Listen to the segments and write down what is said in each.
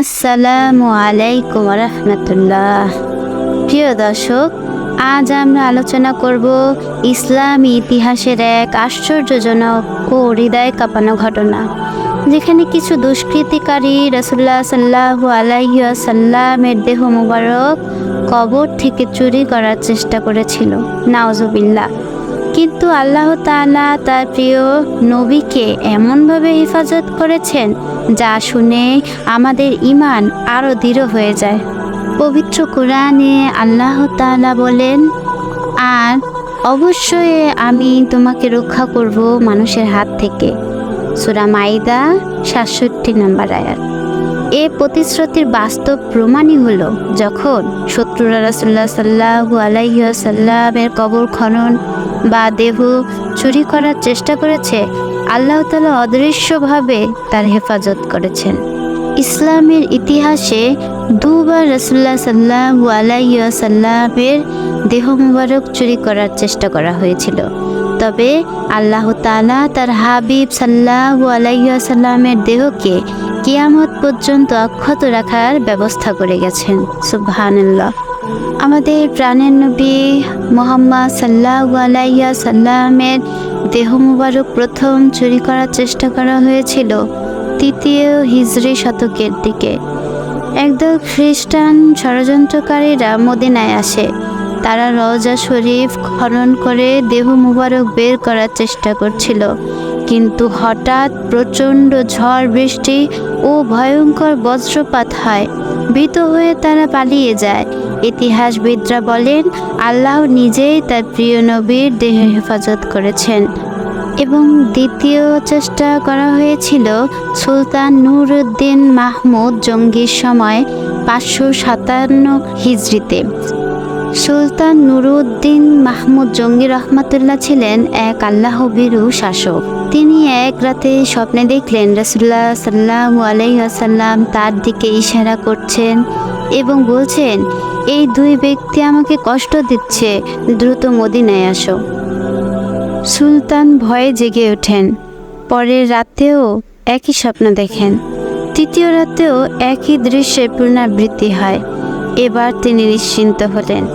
আসসালামু আলাইকুম রহমতুল্লাহ। প্রিয় দর্শক, আজ আমরা আলোচনা করব ইসলামী ইতিহাসের এক আশ্চর্যজনক ও হৃদয় কাঁপানো ঘটনা, যেখানে কিছু দুষ্কৃতিকারী রসুল্লাহ সাল্লাহ আলাইসাল্লামের দেহ মুবারক কবর থেকে চুরি করার চেষ্টা করেছিল। নাওজবিল্লা কিন্তু আল্লাহ তাআলা তার প্রিয় নবীকে এমনভাবে হেফাজত করেছেন যা শুনে আমাদের ইমান আরও দৃঢ় হয়ে যায়। পবিত্র কোরআনে আল্লাহ তাআলা বলেন, আর অবশ্যই আমি তোমাকে রক্ষা করব মানুষের হাত থেকে। সুরা মাইদা সাতষট্টি নম্বর আয়াত। এ প্রতিশ্রুতির বাস্তব প্রমাণই হলো যখন শত্রুরা রাসুল্লাহ সাল্লাহু আলাইসাল্লামের কবর খনন বা দেহ চুরি করার চেষ্টা করেছে, আল্লাহ তালা অদৃশ্যভাবে তার হেফাজত করেছেন। ইসলামের ইতিহাসে দুবার রসুল্লাহ সাল্লাহু আলাইসাল্লামের দেহ মুবারক চুরি করার চেষ্টা করা হয়েছিল। তবে আল্লাহ তালা তার হাবিব সাল্লাহু আলাইসাল্লামের দেহকে কিয়ামত পর্যন্ত অক্ষত রাখার ব্যবস্থা করে গেছেন। সুবহানাল্লাহ। আমাদের প্রাণের নবী মোহাম্মদ সাল্লাহু আলাইয়া সাল্লামের দেহ মুবারক প্রথম চুরি করার চেষ্টা করা হয়েছিল তৃতীয় হিজরি শতকের দিকে। একদল খ্রিস্টান ষড়যন্ত্রকারীরা মদিনায় আসে। তারা রওজা শরীফ খনন করে দেহ মুবারক বের করার চেষ্টা করছিল। কিন্তু হঠাৎ প্রচণ্ড ঝড়, বৃষ্টি ও ভয়ঙ্কর বজ্রপাত হয়। ভীত হয়ে তারা পালিয়ে যায়। ইতিহাসবিদরা বলেন, আল্লাহ নিজেই তার প্রিয় নবীর দেহ হেফাজত করেছেন। এবং দ্বিতীয় চেষ্টা করা হয়েছিল সুলতান নুরুদ্দিন মাহমুদ জঙ্গির সময় পাঁচশো সাতান্ন হিজড়িতে। সুলতান নুরুদ্দিন মাহমুদ জঙ্গি রহমাতুল্লাহ ছিলেন এক আল্লাহ বিরু শাসক। তিনি এক রাতে স্বপ্নে দেখলেন রসুল্লাহ সাল্লাহ আলাইসাল্লাম তার দিকে ইশারা করছেন এবং বলছেন, এই দুই ব্যক্তি আমাকে কষ্ট দিচ্ছে, দ্রুত মদিনায় আসো। সুলতান ভয়ে জেগে ওঠেন। পরের রাতেও একই স্বপ্ন দেখেন। তৃতীয় রাতেও একই দৃশ্যের পুনরাবৃত্তি হয়। এবার তিনি নিশ্চিন্ত হলেন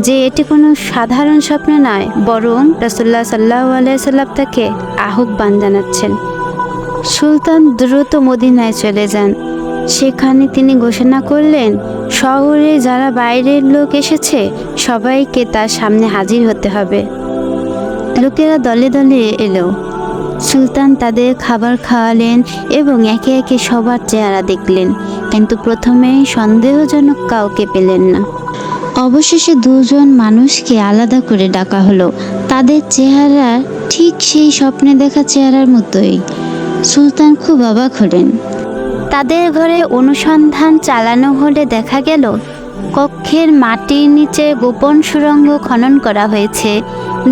যে এটি কোনো সাধারণ স্বপ্ন নয়, বরং রসুল্লাহ সাল্লাহ আলাইসাল্লাম তাকে আহ্বান জানাচ্ছেন। সুলতান দ্রুত মদিনায় চলে যান। সেখানে তিনি ঘোষণা করলেন, শহরে যারা বাইরের লোক এসেছে, সবাইকে তার সামনে হাজির হতে হবে। লোকেরা দলে দলে এলো। সুলতান তাদের খাবার খাওয়ালেন এবং একে একে সবার চেহারা দেখলেন, কিন্তু প্রথমে সন্দেহজনক কাউকে পেলেন না। অবশেষে দুজন মানুষকে আলাদা করে ডাকা হলো। তাদের চেহারা ঠিক সেই স্বপ্নে দেখা চেহারার মতোই। সুলতান খুব অবাক হলেন। তাদের ঘরে অনুসন্ধান চালানো হলে দেখা গেল, কক্ষের মাটির নিচে গোপন সুড়ঙ্গ খনন করা হয়েছে,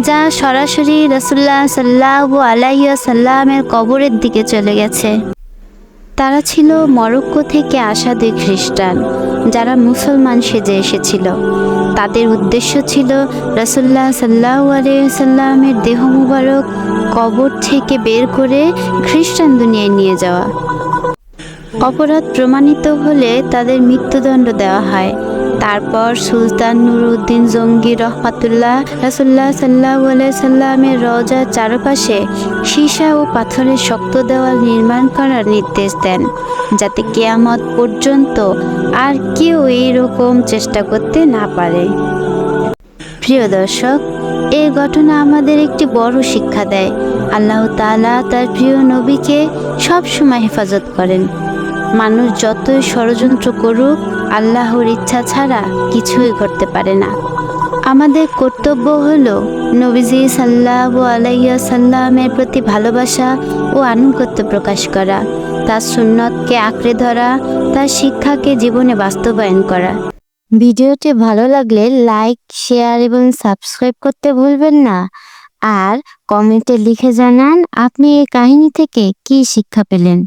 যা সরাসরি রসুল্লাহ সাল্লাহ আলাইয়া সাল্লামের কবরের দিকে চলে গেছে। তারা ছিল মরক্কো থেকে আসা দুই খ্রিস্টান, যারা মুসলমান সেজে এসেছিল। তাদের উদ্দেশ্য ছিল রসুল্লাহ সাল্লাহ আলাইসাল্লামের দেহ মুবারক কবর থেকে বের করে খ্রিস্টান দুনিয়ায় নিয়ে যাওয়া। অপরাধ প্রমাণিত হলে তাদের মৃত্যুদণ্ড দেওয়া হয়। তারপর সুলতান নুরুদ্দিন জঙ্গি রহমাতুল্লাহ রাসুল্লাহ সাল্লাহ সাল্লামের রজার চারপাশে সীসা ও পাথরের শক্ত দেওয়াল নির্মাণ করার নির্দেশ দেন, যাতে কেয়ামত পর্যন্ত আর কেউ এইরকম চেষ্টা করতে না পারে। প্রিয় দর্শক এই ঘটনা আমাদের একটি বড় শিক্ষা দেয়। আল্লাহ তাআলা তার প্রিয় নবীকে সব সময় হেফাজত করেন। মানুষ যতই ষড়যন্ত্র করুক, আল্লাহর ইচ্ছা ছাড়া কিছুই করতে পারে না। আমাদের কর্তব্য হল নবীজি সাল্লাহ আলাইয়া সাল্লামের প্রতি ভালোবাসা ও আনুগত্য প্রকাশ করা, তার সুন্নতকে আঁকড়ে ধরা, তার শিক্ষাকে জীবনে বাস্তবায়ন করা। ভিডিওটি ভালো লাগলে লাইক, শেয়ার এবং সাবস্ক্রাইব করতে ভুলবেন না। আর কমেন্টে লিখে জানান, আপনি এই কাহিনী থেকে কী শিক্ষা পেলেন?